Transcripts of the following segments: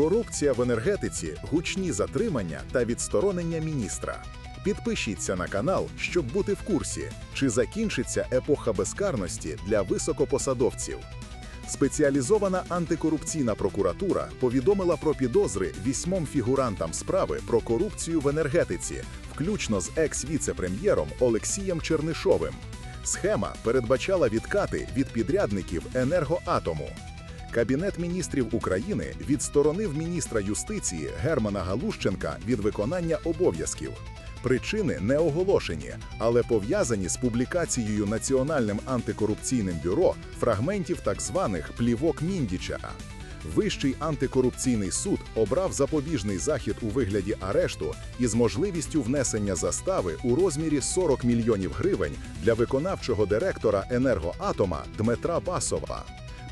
Корупція в енергетиці, гучні затримання та відсторонення міністра. Підпишіться на канал, щоб бути в курсі, чи закінчиться епоха безкарності для високопосадовців. Спеціалізована антикорупційна прокуратура повідомила про підозри вісьмом фігурантам справи про корупцію в енергетиці, включно з екс-віце-прем'єром Олексієм Чернишовим. Схема передбачала відкати від підрядників енергоатому. Кабінет міністрів України відсторонив міністра юстиції Германа Галущенка від виконання обов'язків. Причини не оголошені, але пов'язані з публікацією Національним антикорупційним бюро фрагментів так званих плівок Міндіча. Вищий антикорупційний суд обрав запобіжний захід у вигляді арешту із можливістю внесення застави у розмірі 40 мільйонів гривень для виконавчого директора енергоатома Дмитра Басова.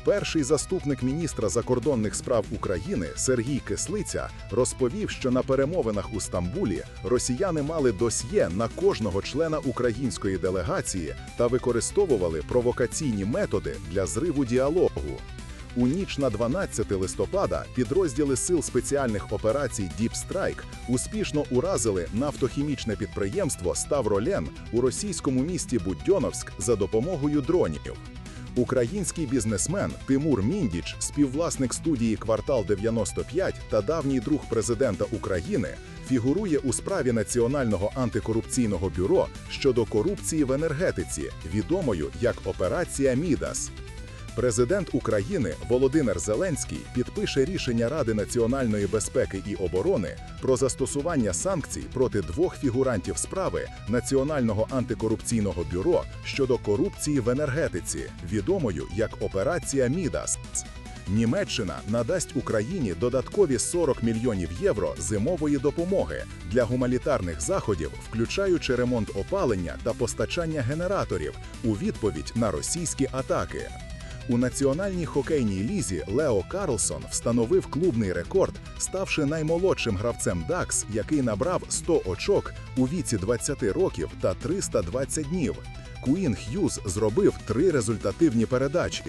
Перший заступник міністра закордонних справ України Сергій Кислиця розповів, що на перемовинах у Стамбулі росіяни мали досьє на кожного члена української делегації та використовували провокаційні методи для зриву діалогу. У ніч на 12 листопада підрозділи сил спеціальних операцій Deep Strike успішно уразили нафтохімічне підприємство Ставролен у російському місті Будьоновськ за допомогою дронів. Український бізнесмен Тимур Міндіч, співвласник студії Квартал 95 та давній друг президента України, фігурує у справі Національного антикорупційного бюро щодо корупції в енергетиці, відомою як Операція Мідас. Президент України Володимир Зеленський підпише рішення Ради національної безпеки і оборони про застосування санкцій проти двох фігурантів справи Національного антикорупційного бюро щодо корупції в енергетиці, відомою як Операція Мідас. Німеччина надасть Україні додаткові 40 мільйонів євро зимової допомоги для гуманітарних заходів, включаючи ремонт опалення та постачання генераторів у відповідь на російські атаки. У національній хокейній лізі Лео Карлсон встановив клубний рекорд, ставши наймолодшим гравцем ДАКС, який набрав 100 очок у віці 20 років та 320 днів. Куін Х'юз зробив три результативні передачі.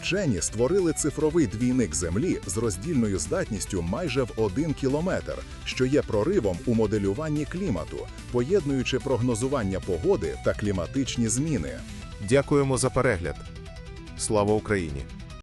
Вчені створили цифровий двійник Землі з роздільною здатністю майже в один кілометр, що є проривом у моделюванні клімату, поєднуючи прогнозування погоди та кліматичні зміни. Дякуємо за перегляд. Слава Україні!